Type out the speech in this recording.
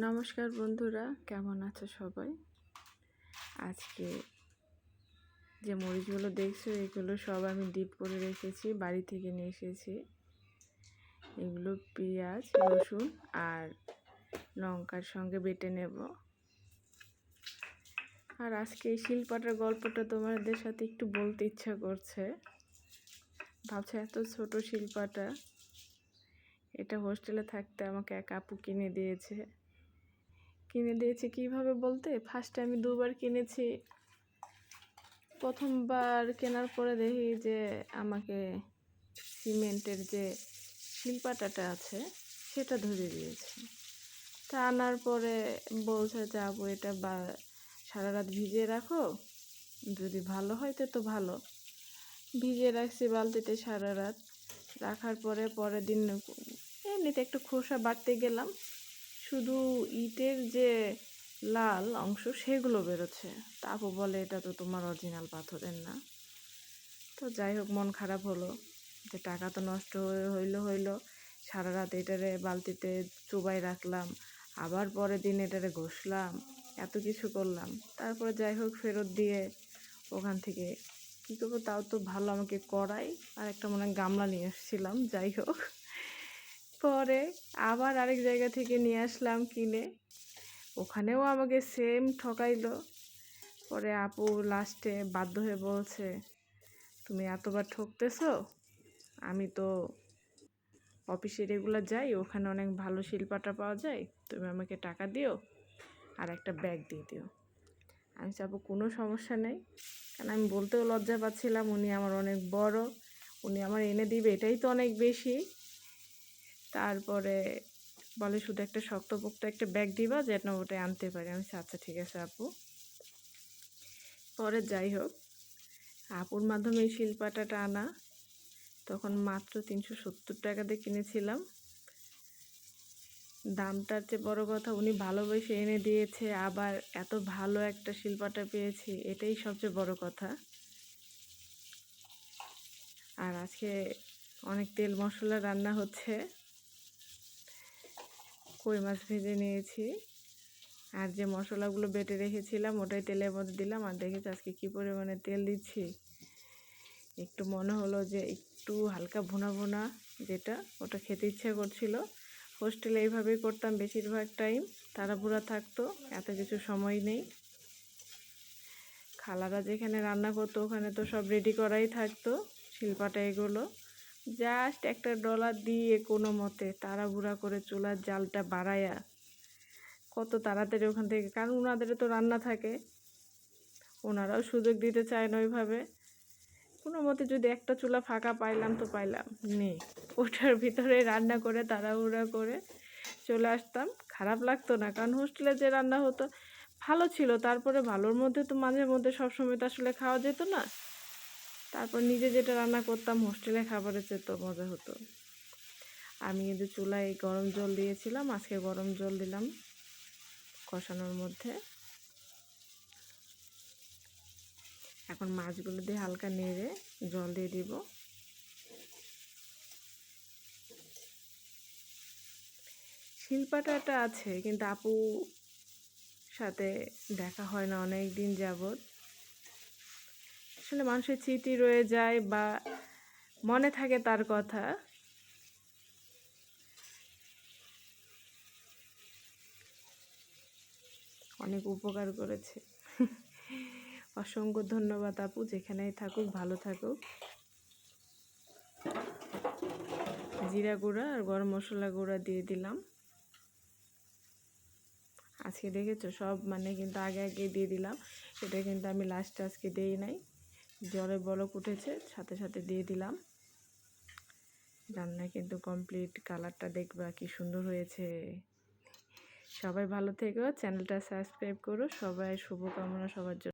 নমস্কার বন্ধুরা, কেমন আছো সবাই? আজকে যে মরিচগুলো দেখছ, এগুলো সব আমি ডিপ করে রেখেছি, বাড়ি থেকে নিয়ে এসেছি। এগুলো পেঁয়াজ, রসুন আর লঙ্কার সঙ্গে বেটে নেব। আর আজকে এই শিল্পাটার গল্পটা তোমাদের সাথে একটু বলতে ইচ্ছা করছে। ভাবছ এত ছোট শিল্পাটা, এটা হোস্টেলে থাকতে আমাকে এক আপু কিনে দিয়েছে। কিনে দিয়েছে কীভাবে বলতে? ফার্স্টে আমি দুবার কিনেছি। প্রথমবার কেনার পরে দেখি যে আমাকে সিমেন্টের যে শিল্পাটাটা আছে, সেটা ধরে দিয়েছে। তা আনার পরে বলছে যে আপু এটা বা সারা রাত ভিজিয়ে রাখো। যদি ভালো হয় তো তো ভালো। ভিজিয়ে রাখছি বালতিতে সারা রাত রাখার পরে পরের দিন এমনিতে একটু খোসা বাড়তে গেলাম। শুধু ইটের যে লাল অংশ সেগুলো বেরোচ্ছে। তাপও বলে এটা তো তোমার অরিজিনাল পাথরের না। তো যাই হোক, মন খারাপ হলো যে টাকা তো নষ্ট হইল হইল। সারা রাত এটারে বালতিতে চুবাই রাখলাম, আবার পরের দিন এটারে ঘষলাম, এত কিছু করলাম। তারপরে যাই হোক, ফেরত দিয়ে ওখান থেকে। কী করব, তাও তো ভালো আমাকে করাই আর একটা মনে গামলা নিয়ে এসেছিলাম, যাই হোক। পরে আবার আরেক জায়গা থেকে নিয়ে আসলাম কিনে। ওখানেও আমাকে সেম ঠকাইলো। পরে আপু লাস্টে বাধ্য হয়ে বলছে, তুমি এতবার ঠকতেছো, আমি তো অফিসে রেগুলার যাই, ওখানে অনেক ভালো শিল্পাটা পাওয়া যায়, তুমি আমাকে টাকা দিও আর একটা ব্যাগ দিয়ে দিও। আমি চাপো কোনো সমস্যা নেই। কারণ আমি বলতেও লজ্জা পাচ্ছিলাম, উনি আমার অনেক বড়, উনি আমার এনে দিবে, এটাই তো অনেক বেশি। তারপরে বলে শুধু একটা শক্তপোক্ত একটা ব্যাগ দিবা যেন ওটা আনতে পারি। আমি আচ্ছা ঠিক আছে আপু। পরে যাই হোক, আপুর মাধ্যমে এই শিল্পাটাটা আনা। তখন মাত্র তিনশো সত্তর টাকা দিয়ে কিনেছিলাম। দামটার চেয়ে বড় কথা, উনি ভালোবেসে এনে দিয়েছে, আবার এত ভালো একটা শিল্পাটা পেয়েছি, এটাই সবচেয়ে বড় কথা। আর আজকে অনেক তেল মশলা রান্না হচ্ছে। কই মাছ ভেজে নিয়েছি। আর যে মশলাগুলো বেটে রেখেছিলাম, ওটাই তেলের মধ্যে দিলাম। আর দেখেছি আজকে কী পরিমাণে তেল দিচ্ছি? একটু মনে হলো যে একটু হালকা ভুনা ভুনা যেটা, ওটা খেতে ইচ্ছে করছিল। হোস্টেলে এইভাবেই করতাম বেশিরভাগ টাইম। তাড়াহুড়া থাকতো, এত কিছু সময় নেই। খালারা যেখানে রান্না করতো, ওখানে তো সব রেডি করাই থাকতো, শিল্পাটা এগুলো। জাস্ট একটা ডলার দিয়ে কোনো মতে তাড়াহুড়া করে চুলার জালটা বাড়ায়া কত তাড়াতাড়ি ওখান থেকে, কারণ ওনাদেরও তো রান্না থাকে ওনারাও সুযোগ দিতে চায় না ওইভাবে। কোনো মতে যদি একটা চুলা ফাঁকা পাইলাম তো পাইলাম, নেই। ওটার ভিতরে রান্না করে, তাড়াহুড়া করে চলে আসতাম। খারাপ লাগতো না, কারণ হোস্টেলে যে রান্না হতো, ভালো ছিল। তারপরে ভালোর মধ্যে তো মাঝে মধ্যে সবসময় তো আসলে খাওয়া যেত না। তারপর নিজে যেটা রান্না করতাম হোস্টেলে খাবারের চেয়ে তো মজা হতো। আমি কিন্তু চুলায় গরম জল দিয়েছিলাম, আজকে গরম জল দিলাম কষানোর মধ্যে। এখন মাছগুলো দিয়ে হালকা নেড়ে জল দিয়ে দিব। শিল্পাটাটা আছে, কিন্তু আপু সাথে দেখা হয় না অনেক দিন যাবত আসলে মানুষের স্মৃতি রয়ে যায় বা মনে থাকে তার কথা। অনেক উপকার করেছে। অসংখ্য ধন্যবাদ আপু, যেখানেই থাকুক, ভালো থাকুক। জিরা গুঁড়া আর গরম মশলা গুঁড়া দিয়ে দিলাম। আজকে দেখেছ? সব মানে কিন্তু আগে আগে দিয়ে দিলাম। এটা কিন্তু আমি লাস্টে আজকে দিই নাই। জলে বলক উঠেছে, সাথে সাথে দিয়ে দিলাম। রান্না কিন্তু কমপ্লিট কালারটা দেখবা কি সুন্দর হয়েছে। সবাই ভালো থেকো চ্যানেলটা সাবস্ক্রাইব করো, সবাই শুভকামনা, সবার জন্য।